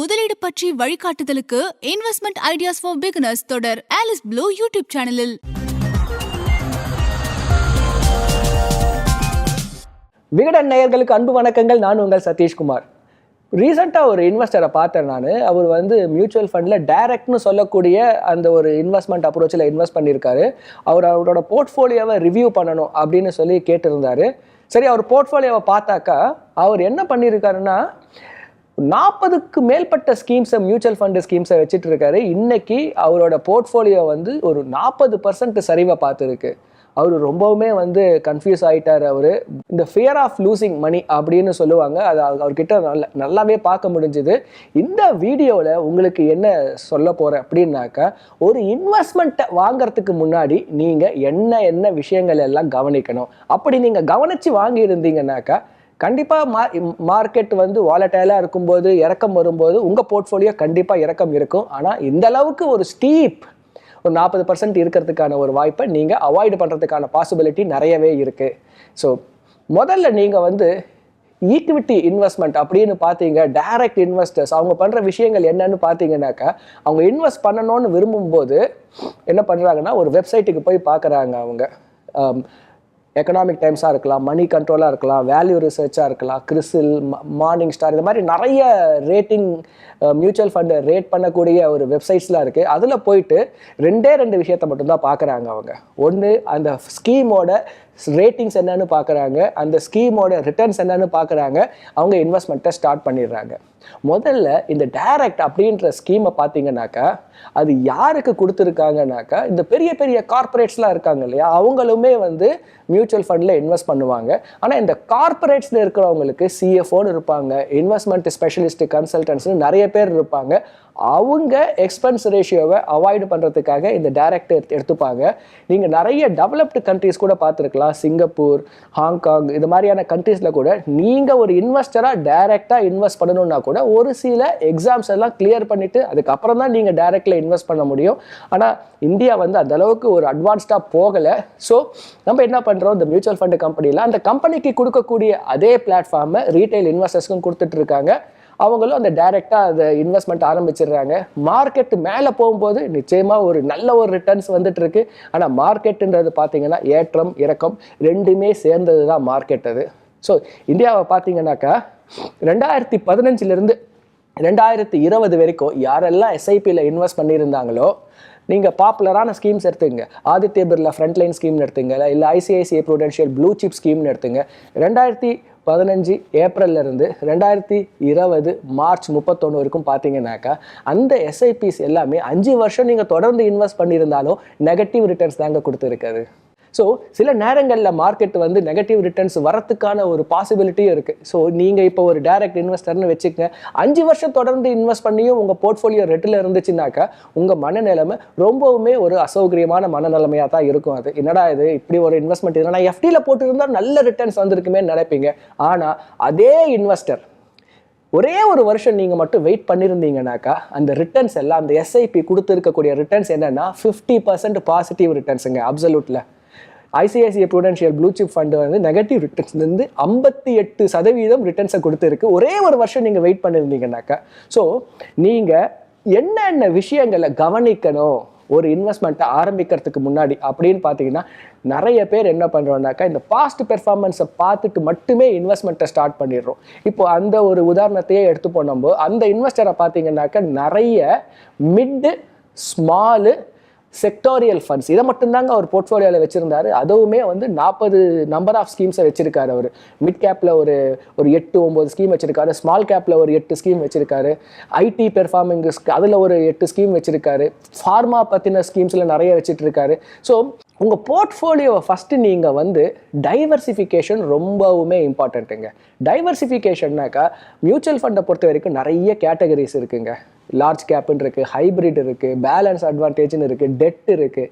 முதலீடு பற்றி வழிகாட்டுதலுக்கு இன்வெஸ்ட்மெண்ட் ஐடியாஸ் ஃபார் பிகினர்ஸ் தொடர் ஆலிஸ் ப்ளூ யூடியூப் சேனலில் விகடன் நேயர்களுக்கு அன்பு வணக்கங்கள். நான் உங்கள் சதீஷ்குமார். ரீசெண்டாக ஒரு இன்வெஸ்டரை பார்த்தேன் நான். அவர் வந்து மியூச்சுவல் ஃபண்டில் டைரக்ட்னு சொல்லக்கூடிய அந்த ஒரு இன்வெஸ்ட்மெண்ட் அப்ரோச்சில் இன்வெஸ்ட் பண்ணியிருக்காரு. அவர் அவரோட போர்ட்ஃபோலியோவை ரிவ்யூ பண்ணணும் அப்படின்னு சொல்லி கேட்டிருந்தாரு. சரி அவர் போர்ட்ஃபோலியோவை பார்த்தாக்கா அவர் என்ன பண்ணியிருக்காருன்னா நாற்பதுக்கு மேற்பட்ட ஸ்கீம்ஸை மியூச்சுவல் ஃபண்டு ஸ்கீம்ஸை வச்சுட்டு இருக்காரு இன்னைக்கு அவரோட போர்ட்ஃபோலியோ வந்து ஒரு நாற்பது பர்சன்ட் சரிவை பார்த்துருக்கு. அவர் ரொம்பவுமே வந்து கன்ஃபியூஸ் ஆகிட்டார் அவர். இந்த ஃபியர் ஆஃப் லூசிங் மணி அப்படின்னு சொல்லுவாங்க. அது அவர்கிட்ட நல்ல நல்லாவே பார்க்க முடிஞ்சுது. இந்த வீடியோவில் உங்களுக்கு என்ன சொல்ல போகிறேன் அப்படின்னாக்கா ஒரு இன்வெஸ்ட்மெண்ட்டை வாங்குறதுக்கு முன்னாடி நீங்கள் என்ன என்ன விஷயங்கள் எல்லாம் கவனிக்கணும். அப்படி நீங்கள் கவனித்து வாங்கியிருந்தீங்கன்னாக்கா கண்டிப்பாக மா மார்க்கெட் வந்து வாலட்டைலாக இருக்கும்போது இறக்கம் வரும்போது உங்கள் போர்ட்ஃபோலியோ கண்டிப்பாக இறக்கம் இருக்கும். ஆனால் இந்த அளவுக்கு ஒரு ஸ்டீப் ஒரு நாற்பது பர்சன்ட் இருக்கிறதுக்கான ஒரு வாய்ப்பை நீங்கள் அவாய்டு பண்ணுறதுக்கான பாசிபிலிட்டி நிறையவே இருக்குது ஸோ முதல்ல நீங்கள் வந்து ஈக்விட்டி இன்வெஸ்ட்மெண்ட் அப்படின்னு பார்த்தீங்க டைரக்ட் இன்வெஸ்டர்ஸ் அவங்க பண்ணுற விஷயங்கள் என்னன்னு பார்த்தீங்கன்னாக்கா அவங்க இன்வெஸ்ட் பண்ணணும்னு விரும்பும்போது என்ன பண்ணுறாங்கன்னா ஒரு வெப்சைட்டுக்கு போய் பார்க்குறாங்க அவங்க. எக்கனாமிக் டைம்ஸாக இருக்கலாம் மணி கண்ட்ரோலாக இருக்கலாம் வேல்யூ ரிசர்ச்சாக இருக்கலாம் கிறிசில் மார்னிங் ஸ்டார் இந்த மாதிரி நிறைய ரேட்டிங் மியூச்சுவல் ஃபண்டை ரேட் பண்ணக்கூடிய ஒரு வெப்சைட்ஸ்லாம் இருக்குது அதில் போயிட்டு ரெண்டே ரெண்டு விஷயத்த மட்டும்தான் பார்க்குறாங்க அவங்க. ஒன்று அந்த ஸ்கீமோட ரேட்டிங்ஸ் என்னன்னு பார்க்குறாங்க அந்த ஸ்கீமோட ரிட்டர்ன்ஸ் என்னன்னு பார்க்குறாங்க அவங்க இன்வெஸ்ட்மெண்ட்டை ஸ்டார்ட் பண்ணிடுறாங்க. முதல்ல இந்த டைரக்ட் அப்படின்ற ஸ்கீமை பார்த்தீங்கன்னாக்கா அது யாருக்கு கொடுத்துருக்காங்கனாக்கா இந்த பெரிய பெரிய கார்ப்பரேட்ஸ்லாம் இருக்காங்க இல்லையா அவங்களுமே வந்து மியூச்சுவல் ஃபண்டில் இன்வெஸ்ட் பண்ணுவாங்க. ஆனால் இந்த கார்ப்பரேட்ஸில் இருக்கிறவங்களுக்கு சிஎஃப்ஓன்னு இருப்பாங்க இன்வெஸ்ட்மெண்ட் ஸ்பெஷலிஸ்ட் கன்சல்டன்ஸ்னு நிறைய பேர் இருப்பாங்க. அவங்க எக்ஸ்பென்ஸ் ரேஷியோவை அவாய்டு பண்ணுறதுக்காக இந்த டைரக்ட் எடுத்துப்பாங்க. நீங்கள் நிறைய டெவலப்டு கண்ட்ரீஸ் கூட பார்த்துருக்கலாம். சிங்கப்பூர் ஹாங்காங் இது மாதிரியான கண்ட்ரீஸில் கூட நீங்கள் ஒரு இன்வெஸ்டராக டைரெக்டாக இன்வெஸ்ட் பண்ணணும்னா கூட ஒரு சில எக்ஸாம்ஸ் எல்லாம் கிளியர் பண்ணிவிட்டு அதுக்கப்புறம் தான் நீங்கள் டைரெக்டில் இன்வெஸ்ட் பண்ண முடியும். ஆனால் இந்தியா வந்து அந்த அளவுக்கு ஒரு அட்வான்ஸ்டாக போகலை. ஸோ நம்ம என்ன பண்ணுறோம் இந்த மியூச்சுவல் ஃபண்டு கம்பெனியில் அந்த கம்பெனிக்கு கொடுக்கக்கூடிய அதே பிளாட்ஃபார்மை ரீட்டைல் இன்வெஸ்டர்ஸ்க்கும் கொடுத்துட்ருக்காங்க அவங்களும் அந்த டைரெக்டாக அதை இன்வெஸ்ட்மெண்ட் ஆரம்பிச்சிடுறாங்க. மார்க்கெட் மேலே போகும்போது நிச்சயமாக ஒரு நல்ல ஒரு ரிட்டர்ன்ஸ் வந்துட்டு இருக்கு ஆனால் மார்க்கெட்டுன்றது பார்த்தீங்கன்னா ஏற்றம் இறக்கம் ரெண்டுமே சேர்ந்தது தான் மார்க்கெட் அது. ஸோ இந்தியாவை பார்த்தீங்கன்னாக்கா ரெண்டாயிரத்தி பதினஞ்சுலேருந்து ரெண்டாயிரத்தி இருபது வரைக்கும் யாரெல்லாம் எஸ்ஐபியில் இன்வெஸ்ட் பண்ணியிருந்தாங்களோ நீங்கள் பாப்புலரான ஸ்கீம்ஸ் எடுத்துங்க ஆதித்ய பிர்லா ஃப்ரண்ட்லைன் ஸ்கீம்னு எடுத்துங்க இல்லை ஐசிஐசிஐ ப்ரூடென்ஷியல் ப்ளூ சிப் ஸ்கீம்னு எடுத்துங்க ரெண்டாயிரத்தி பதினஞ்சு ஏப்ரல்ல இருந்து ரெண்டாயிரத்தி இருபது மார்ச் முப்பத்தொன்று வரைக்கும் பார்த்தீங்கன்னாக்கா அந்த எஸ்ஐபிஸ் எல்லாமே அஞ்சு வருஷம் நீங்கள் தொடர்ந்து இன்வெஸ்ட் பண்ணியிருந்தாலும் நெகட்டிவ் ரிட்டர்ன்ஸ் தாங்க கொடுத்துருக்காது ஸோ சில நேரங்களில் மார்க்கெட் வந்து நெகட்டிவ் ரிட்டர்ன்ஸ் வரத்துக்கான ஒரு பாசிபிலிட்டியும் இருக்குது ஸோ நீங்கள் இப்போ ஒரு டைரக்ட் இன்வெஸ்டர்னு வச்சுக்கங்க. அஞ்சு வருஷம் தொடர்ந்து இன்வெஸ்ட் பண்ணியும் உங்கள் போர்ட்ஃபோலியோ ரெட்டில் இருந்துச்சுனாக்கா உங்கள் மனநிலைமை ரொம்பவுமே ஒரு அசௌகரியமான மனநிலைமையாக தான் இருக்கும் அது. என்னடா இது? இப்படி ஒரு இன்வெஸ்ட்மெண்ட் இது. நான் எஃப்டியில் போட்டிருந்தால் நல்ல ரிட்டர்ன்ஸ் வந்திருக்குமே நினைப்பீங்க. ஆனால் அதே இன்வெஸ்டர் ஒரே ஒரு வருஷம் நீங்கள் மட்டும் வெயிட் பண்ணியிருந்தீங்கனாக்கா அந்த ரிட்டர்ன்ஸ் எல்லாம் அந்த எஸ்ஐபி கொடுத்துருக்கக்கூடிய ரிட்டர்ன்ஸ் என்னென்னா ஃபிஃப்டி பர்சன்ட் பாசிட்டிவ் ரிட்டர்ன்ஸுங்க அப்சல்யூட்டில் ICICI Prudential blue chip fund வந்து நெகட்டிவ் ரிட்டர்ன்ஸ்லேருந்து ஐம்பத்தி எட்டு சதவீதம் ரிட்டர்ன்ஸை கொடுத்துருக்கு. ஒரே ஒரு வருஷம் நீங்கள் வெயிட் பண்ணியிருந்தீங்கனாக்கா ஸோ நீங்கள் என்னென்ன விஷயங்களை கவனிக்கணும்? ஒரு இன்வெஸ்ட்மெண்ட்டை ஆரம்பிக்கிறதுக்கு முன்னாடி அப்படின்னு பார்த்தீங்கன்னா நிறைய பேர் என்ன பண்ணுறோம்னாக்கா இந்த பாஸ்ட் பெர்ஃபார்மன்ஸை பார்த்துட்டு மட்டுமே இன்வெஸ்ட்மெண்ட்டை ஸ்டார்ட் பண்ணிடுறோம். இப்போ அந்த ஒரு உதாரணத்தையே எடுத்து போனோம்போ அந்த இன்வெஸ்டரை பார்த்தீங்கன்னாக்கா நிறைய மிட்டு ஸ்மாலு செக்டோரியல் ஃபண்ட்ஸ் இதை மட்டும்தாங்க அவர் போர்ட்ஃபோலியோவில் வச்சுருந்தார். அதுவுமே வந்து நாற்பது நம்பர் ஆஃப் ஸ்கீம்ஸை வச்சுருக்காரு அவர். மிட் கேப்பில் ஒரு ஒரு எட்டு ஒம்பது ஸ்கீம் வச்சிருக்காரு. ஸ்மால் கேப்பில் ஒரு எட்டு ஸ்கீம் வச்சுருக்காரு. ஐடி பெர்ஃபார்மிங் அதில் ஒரு எட்டு ஸ்கீம் வச்சுருக்காரு. ஃபார்மா பற்றின ஸ்கீம்ஸில் நிறைய வச்சுட்டு இருக்காரு. ஸோ உங்கள் போர்ட்ஃபோலியோவை ஃபஸ்ட்டு நீங்கள் வந்து டைவர்சிஃபிகேஷன் ரொம்பவுமே இம்பார்ட்டண்ட்டுங்க டைவர்சிஃபிகேஷன்னாக்கா மியூச்சுவல் ஃபண்டை பொறுத்த வரைக்கும் நிறைய கேட்டகரிஸ் இருக்குங்க. லார்ஜ் கேப்புன்னு இருக்குது ஹைப்ரிட் இருக்குது பேலன்ஸ் அட்வான்டேஜ்னு இருக்குது டெட் இருக்குது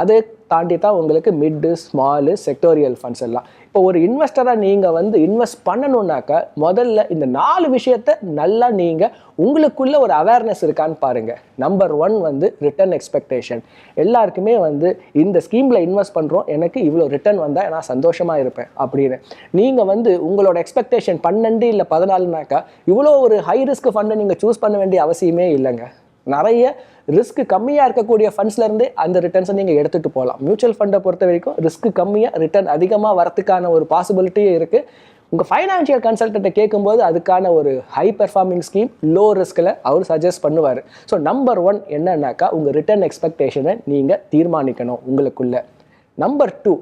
அதை தாண்டி தான் உங்களுக்கு மிட்டு ஸ்மாலு செக்டோரியல் ஃபண்ட்ஸ் எல்லாம். இப்போ ஒரு இன்வெஸ்டராக நீங்கள் வந்து இன்வெஸ்ட் பண்ணணுன்னாக்கா முதல்ல இந்த நாலு விஷயத்த நல்லா நீங்கள் உங்களுக்குள்ள ஒரு அவேர்னஸ் இருக்கான்னு பாருங்கள் நம்பர் ஒன் வந்து ரிட்டர்ன் எக்ஸ்பெக்டேஷன் எல்லாருக்குமே வந்து இந்த ஸ்கீமில் இன்வெஸ்ட் பண்ணுறோம் எனக்கு இவ்வளோ ரிட்டர்ன் வந்தால் நான் சந்தோஷமாக இருப்பேன் அப்படின்னு. நீங்கள் வந்து உங்களோட எக்ஸ்பெக்டேஷன் பன்னெண்டு இல்லை பதினாலுனாக்கா இவ்வளோ ஒரு ஹை ரிஸ்க் ஃபண்டை நீங்கள் சூஸ் பண்ண வேண்டிய அவசியமே இல்லைங்க. நிறைய ரிஸ்க் கம்மியாக இருக்கக்கூடிய ஃபண்ட்ஸ்லேருந்தே அந்த ரிட்டர்ன்ஸை நீங்கள் எடுத்துகிட்டு போகலாம். மியூச்சுவல் ஃபண்டை பொறுத்த வரைக்கும் ரிஸ்க் கம்மியாக ரிட்டர்ன் அதிகமாக வரத்துக்கான ஒரு பாசிபிலிட்டியும் இருக்குது உங்கள் ஃபைனான்ஷியல் கன்சல்டண்ட்டை கேட்கும்போது அதுக்கான ஒரு ஹை பெர்ஃபார்மிங் ஸ்கீம் லோ ரிஸ்கில் அவர் சஜஸ்ட் பண்ணுவார். ஸோ நம்பர் ஒன் என்னன்னாக்கா உங்கள் ரிட்டர்ன் எக்ஸ்பெக்டேஷனை நீங்கள் தீர்மானிக்கணும் உங்களுக்குள்ள. நம்பர் டூ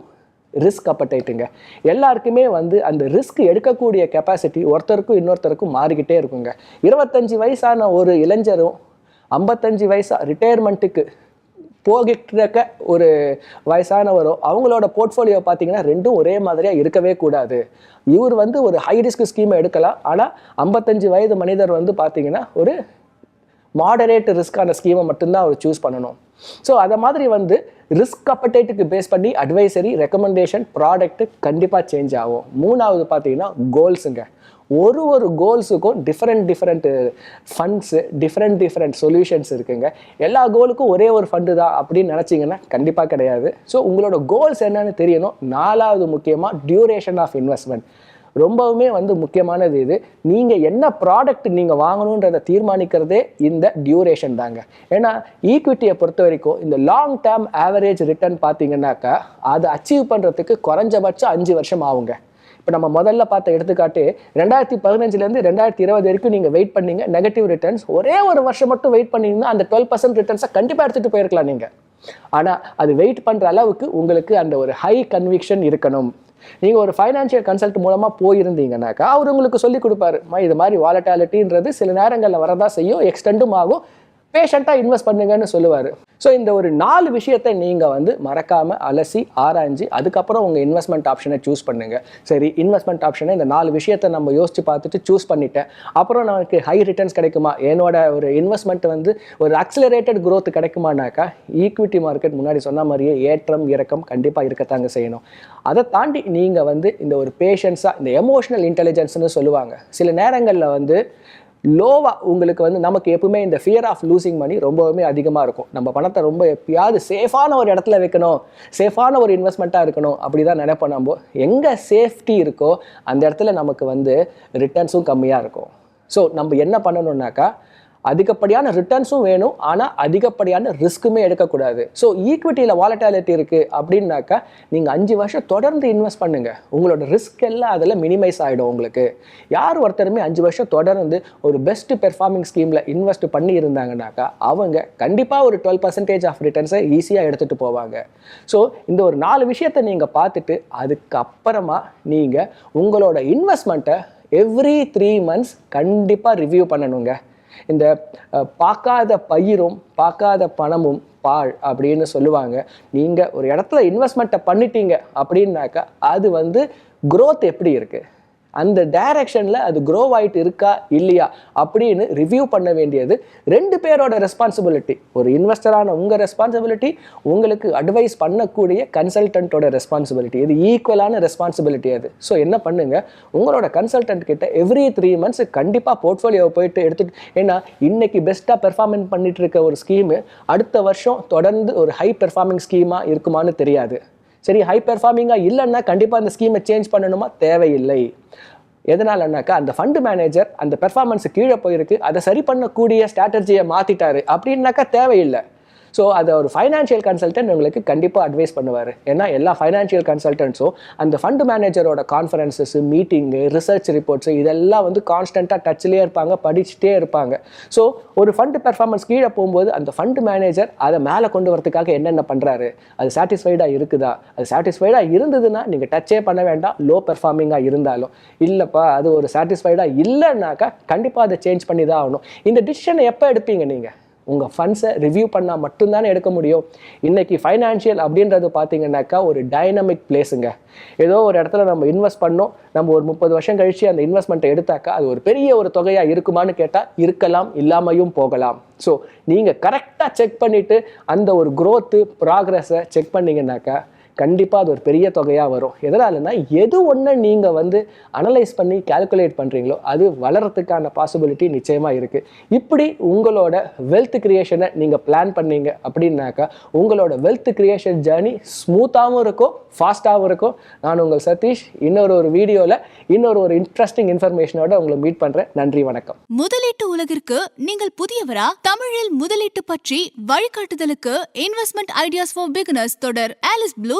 ரிஸ்க் அப்படைட்டுங்க எல்லாருக்குமே வந்து அந்த ரிஸ்க் எடுக்கக்கூடிய கெப்பாசிட்டி ஒருத்தருக்கும் இன்னொருத்தருக்கும் மாறிக்கிட்டே இருக்குங்க. இருபத்தஞ்சி வயசான ஒரு இளைஞரும் ஐம்பத்தஞ்சு வயசாக ரிட்டையர்மெண்ட்டுக்கு போகிட்டிருக்க ஒரு வயசானவரோ அவங்களோட போர்ட்ஃபோலியோ பார்த்தீங்கன்னா ரெண்டும் ஒரே மாதிரியாக இருக்கவே கூடாது. இவர் வந்து ஒரு ஹை ரிஸ்க் ஸ்கீமை எடுக்கலாம். ஆனால் ஐம்பத்தஞ்சு வயது மனிதர் வந்து பார்த்தீங்கன்னா ஒரு மாடரேட் ரிஸ்க்கான ஸ்கீமை மட்டும்தான் அவர் சூஸ் பண்ணணும். ஸோ அதை மாதிரி வந்து ரிஸ்க் அப்படைட்டுக்கு பேஸ் பண்ணி அட்வைசரி ரெக்கமெண்டேஷன் ப்ராடக்ட்டு கண்டிப்பாக சேஞ்ச் ஆகும். மூணாவது பார்த்தீங்கன்னா கோல்ஸுங்க ஒரு ஒரு கோல்ஸுக்கும் different different funds different different solutions இருக்குங்க. எல்லா கோலுக்கும் ஒரே ஒரு ஃபண்டு தான் அப்படின்னு நினச்சிங்கன்னா கண்டிப்பாக கிடையாது. ஸோ உங்களோட கோல்ஸ் என்னன்னு தெரியணும். நாலாவது முக்கியமாக டியூரேஷன் ஆஃப் இன்வெஸ்ட்மெண்ட் ரொம்பவுமே வந்து முக்கியமானது இது. நீங்கள் என்ன ப்ராடக்ட் நீங்கள் வாங்கணுன்றதை தீர்மானிக்கிறதே இந்த டியூரேஷன் தாங்க. ஏன்னா ஈக்விட்டியை பொறுத்த வரைக்கும் இந்த லாங் டேர்ம் ஆவரேஜ் ரிட்டர்ன் பார்த்தீங்கன்னாக்கா அதை அச்சீவ் பண்ணுறதுக்கு குறைஞ்சபட்சம் அஞ்சு வருஷம் ஆகுங்க. இப்போ நம்ம முதல்ல பார்த்த எடுத்துக்காட்டு ரெண்டாயிரத்தி பதினஞ்சுலேருந்து ரெண்டாயிரத்தி இருபது வரைக்கும் நீங்கள் வெயிட் பண்ணீங்க நெகட்டிவ் ரிட்டர்ன்ஸ் ஒரே ஒரு வருஷம் மட்டும் வெயிட் பண்ணிங்கன்னா அந்த டுவெல் பர்சன்ட் ரிட்டர்ன்ஸை கண்டிப்பாக எடுத்துகிட்டு போயிருக்கலாம் நீங்கள் ஆனால் அது வெயிட் பண்ணுற அளவுக்கு உங்களுக்கு அந்த ஒரு ஹை கன்விக்ஷன் இருக்கணும். நீங்கள் ஒரு ஃபைனான்ஷியல் கன்சல்ட் மூலமாக போயிருந்தீங்கன்னாக்கா அவர் உங்களுக்கு சொல்லி கொடுப்பாரு. இது மாதிரி வாலட்டாலிட்டின்றது சில நேரங்களில் வரதான் செய்யும் எக்ஸ்டெண்டும் ஆகும். பேஷண்ட்டாக இன்வெஸ்ட் பண்ணுங்கன்னு சொல்லுவார். ஸோ இந்த ஒரு நாலு விஷயத்தை நீங்கள் வந்து மறக்காமல் அலசி ஆராய்ஞ்சு அதுக்கப்புறம் உங்கள் இன்வெஸ்ட்மெண்ட் ஆப்ஷனை சூஸ் பண்ணுங்கள் சரி இன்வெஸ்ட்மெண்ட் ஆப்ஷனை இந்த நாலு விஷயத்தை நம்ம யோசித்து பார்த்துட்டு சூஸ் பண்ணிட்டேன். அப்புறம் நமக்கு ஹை ரிட்டர்ன்ஸ் கிடைக்குமா? என்னோட ஒரு இன்வெஸ்ட்மெண்ட் வந்து ஒரு அக்சலரேட்டட் க்ரோத் கிடைக்குமானாக்கா ஈக்விட்டி மார்க்கெட் முன்னாடி சொன்ன மாதிரியே ஏற்றம் இறக்கம் கண்டிப்பாக இருக்கத்தாங்க செய்யணும். அதை தாண்டி நீங்கள் வந்து இந்த ஒரு பேஷன்ஸாக இந்த எமோஷனல் இன்டெலிஜென்ஸ்னு சொல்லுவாங்க. சில நேரங்களில் வந்து லோவாக உங்களுக்கு வந்து நமக்கு எப்பவுமே இந்த ஃபியர் ஆஃப் லூசிங் மணி ரொம்பவுமே அதிகமாக இருக்கும். நம்ம பணத்தை ரொம்ப எப்பயாவது சேஃபான ஒரு இடத்துல வைக்கணும். சேஃபான ஒரு இன்வெஸ்ட்மெண்ட்டாக இருக்கணும். அப்படி தான் நினைப்போம் நம்ம. எங்கே சேஃப்டி இருக்கோ அந்த இடத்துல நமக்கு வந்து ரிட்டர்ன்ஸும் கம்மியாக இருக்கும். ஸோ நம்ம என்ன பண்ணணுன்னாக்கா அதிகப்படியான ரிட்டர்ன்ஸும் வேணும். ஆனால் அதிகப்படியான ரிஸ்க்குமே எடுக்கக்கூடாது. ஸோ ஈக்விட்டியில் வாலட்டாலிட்டி இருக்குது அப்படின்னாக்கா நீங்கள் அஞ்சு வருஷம் தொடர்ந்து இன்வெஸ்ட் பண்ணுங்கள் உங்களோட ரிஸ்க் எல்லாம் அதில் மினிமைஸ் ஆகிடும் உங்களுக்கு. யார் ஒருத்தருமே அஞ்சு வருஷம் தொடர்ந்து ஒரு பெஸ்ட் பெர்ஃபார்மிங் ஸ்கீமில் இன்வெஸ்ட் பண்ணி இருந்தாங்கனாக்கா அவங்க கண்டிப்பாக ஒரு டுவெல் பர்சன்டேஜ் ஆஃப் ரிட்டர்ன்ஸை ஈஸியாக எடுத்துகிட்டு போவாங்க. ஸோ இந்த ஒரு நாலு விஷயத்தை நீங்கள் பார்த்துட்டு அதுக்கப்புறமா நீங்கள் உங்களோட இன்வெஸ்ட்மெண்ட்டை எவ்ரி த்ரீ மந்த்ஸ் கண்டிப்பாக ரிவ்யூ பண்ணணுங்க. இந்த அஹ், பார்க்காத பயிரும் பார்க்காத பணமும் பால் அப்படின்னு சொல்லுவாங்க. நீங்கள் ஒரு இடத்துல இன்வெஸ்ட்மெண்ட்டை பண்ணிட்டீங்க அப்படின்னாக்கா அது வந்து க்ரோத் எப்படி இருக்குது அந்த டைரக்ஷனில் அது க்ரோ ஆகிட்டு இருக்கா இல்லையா அப்படின்னு ரிவ்யூ பண்ண வேண்டியது ரெண்டு பேரோட ரெஸ்பான்சிபிலிட்டி ஒரு இன்வெஸ்டரான உங்கள் ரெஸ்பான்சிபிலிட்டி உங்களுக்கு அட்வைஸ் பண்ணக்கூடிய கன்சல்டன்ட்டோட ரெஸ்பான்சிபிலிட்டி இது ஈக்குவலான ரெஸ்பான்சிபிலிட்டி அது. ஸோ என்ன பண்ணுங்கள் உங்களோட கன்சல்டன்ட் கிட்ட எவ்ரி த்ரீ மந்த்ஸ் கண்டிப்பாக போர்ட்ஃபோலியோவை போயிட்டு எடுத்துட்டு ஏன்னா இன்னைக்கு பெஸ்ட்டாக பெர்ஃபார்மென்ஸ் பண்ணிட்டு இருக்க ஒரு ஸ்கீமு அடுத்த வருஷம் தொடர்ந்து ஒரு ஹை பெர்ஃபார்மிங் ஸ்கீமாக இருக்குமான்னு தெரியாது. சரி ஹை பெர்ஃபார்மிங்காக இல்லைன்னா கண்டிப்பாக அந்த ஸ்கீமை சேஞ்ச் பண்ணணுமா? தேவையில்லை. எதனாலனாக்கா அந்த ஃபண்டு மேனேஜர் அந்த பெர்ஃபார்மன்ஸ் கீழே போயிருக்கு. அதை சரி பண்ணக்கூடிய ஸ்ட்ராட்டஜியை மாற்றிட்டாரு அப்படின்னாக்கா தேவையில்லை. ஸோ அதை ஒரு ஃபைனான்ஷியல் கன்சல்டன்ட் உங்களுக்கு கண்டிப்பாக அட்வைஸ் பண்ணுவார். ஏன்னா எல்லா ஃபைனான்ஷியல் கன்சல்டன்ட்ஸும் அந்த ஃபண்டு மேனேஜரோட கான்ஃபரன்சஸ் மீட்டிங்கு ரிசர்ச் ரிப்போர்ட்ஸ் இதெல்லாம் வந்து கான்ஸ்டண்ட்டாக டச்சிலே இருப்பாங்க படிச்சுட்டே இருப்பாங்க. ஸோ ஒரு ஃபண்டு பெர்ஃபார்மன்ஸ் கீழே போகும்போது அந்த ஃபண்டு மேனேஜர் அதை மேலே கொண்டு வரதுக்காக என்னென்ன பண்ணுறாரு அது சாட்டிஸ்ஃபைடாக இருக்குதா? அது சாட்டிஸ்ஃபைடாக இருந்ததுன்னா நீங்கள் டச்சே பண்ண வேண்டாம் லோ பெர்ஃபார்மிங்காக இருந்தாலும். இல்லைப்பா அது ஒரு சாட்டிஸ்ஃபைடாக இல்லைன்னாக்கா கண்டிப்பாக அதை சேஞ்ச் பண்ணி தான் ஆகணும். இந்த டிசிஷனை எப்போ எடுப்பீங்க நீங்கள் உங்கள் ஃபண்ட்ஸை ரிவ்யூ பண்ணால் மட்டும்தானே எடுக்க முடியும். இன்றைக்கி ஃபைனான்ஷியல் அப்படின்றது பார்த்தீங்கன்னாக்கா ஒரு டைனமிக் பிளேஸுங்க ஏதோ ஒரு இடத்துல நம்ம இன்வெஸ்ட் பண்ணோம் நம்ம ஒரு முப்பது வருஷம் கழிச்சு அந்த இன்வெஸ்ட்மெண்ட்டை எடுத்தாக்கா அது ஒரு பெரிய ஒரு தொகையாக இருக்குமான்னு கேட்டால் இருக்கலாம் இல்லாமையும் போகலாம். ஸோ நீங்கள் கரெக்டாக செக் பண்ணிவிட்டு அந்த ஒரு க்ரோத்து ப்ராக்ரஸை செக் பண்ணிங்கனாக்கா கண்டிப்பாக அது ஒரு பெரிய தொகையாக வரும். எதனாலனா எது ஒன்று நீங்கள் வந்து அனலைஸ் பண்ணி கால்குலேட் பண்ணுறீங்களோ அது வளரத்துக்கான பாசிபிலிட்டி நிச்சயமாக இருக்குது இப்படி உங்களோட வெல்த் கிரியேஷனை நீங்கள் பிளான் பண்ணீங்க அப்படின்னாக்கா உங்களோட வெல்த் கிரியேஷன் ஜேர்னி ஸ்மூத்தாகவும் இருக்கும் ஃபாஸ்ட்டாகவும் இருக்கும். நான் உங்கள் சதீஷ் இன்னொரு ஒரு வீடியோவில் இன்னொரு ஒரு இன்ட்ரெஸ்டிங் இன்ஃபர்மேஷனோட உங்களை மீட் பண்ணுறேன் நன்றி வணக்கம். முதலீட்டு உலகிற்கு நீங்கள் புதியவரா? தமிழில் முதலீட்டு பற்றி வழிகாட்டுதலுக்கு இன்வெஸ்ட்மெண்ட் ஐடியாஸ் ஃபார் பிகினர்ஸ் தொடர். Alice blue